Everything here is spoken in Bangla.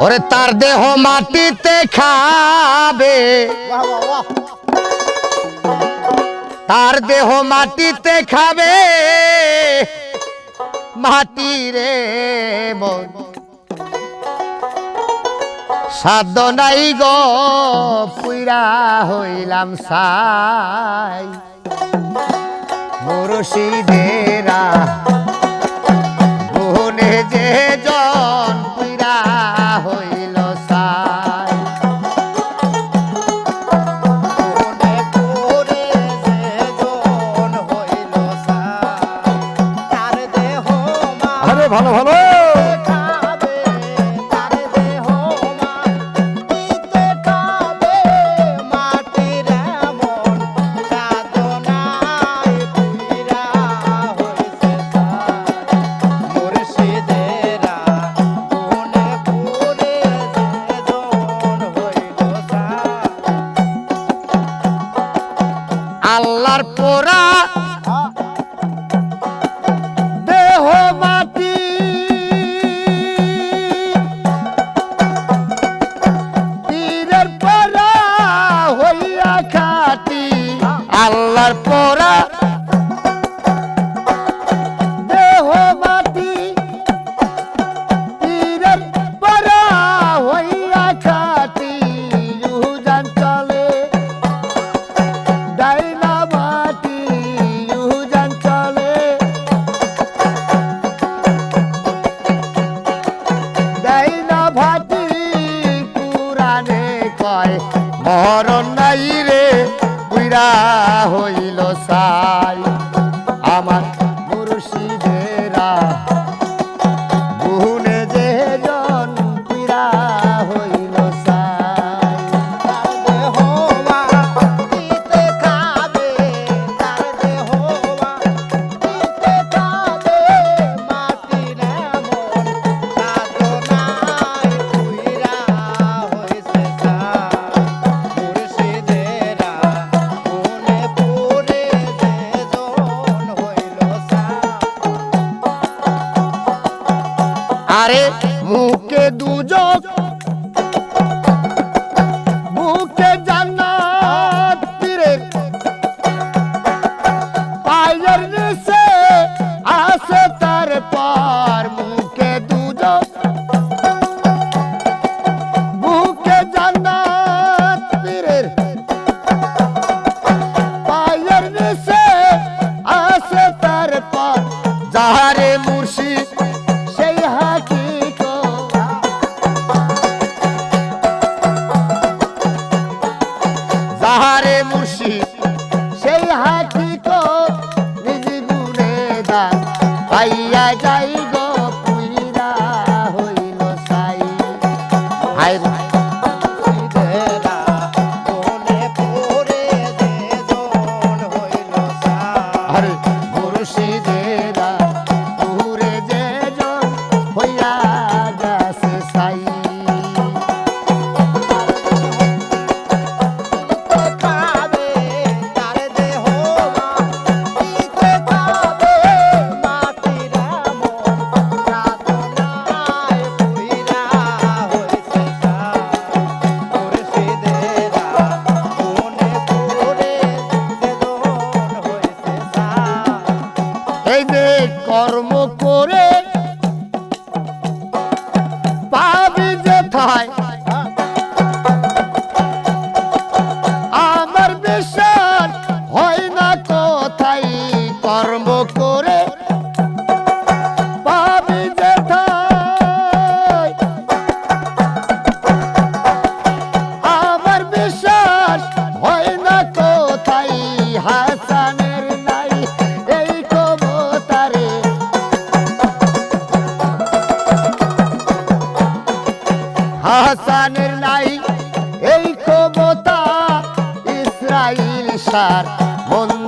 ওরে তার দেহ মাটিতে খাবে। তার দেহ মাটিতে খাবে। মাটি রে মন। নাই গো পুইরা হইলাম সাই। মুরশিদেরা ভালো ভালো। আমার পরা দেহ মাটি তীরের পরা হইয়া খাটি ইহুজান চলে। ডাইনা মাটি ইহুজান চলে। ডাইনা ভাটি পুরাণে মরণ নাই রে। পীরা হইল সাই। আমার মুরুষিদেরা আরে মুখে দুজক পাইয়া যাই গো এই যে কর্ম করে হাসানের নাই। এই ক্ষমতা ইসরায়েল সার। বন্ধু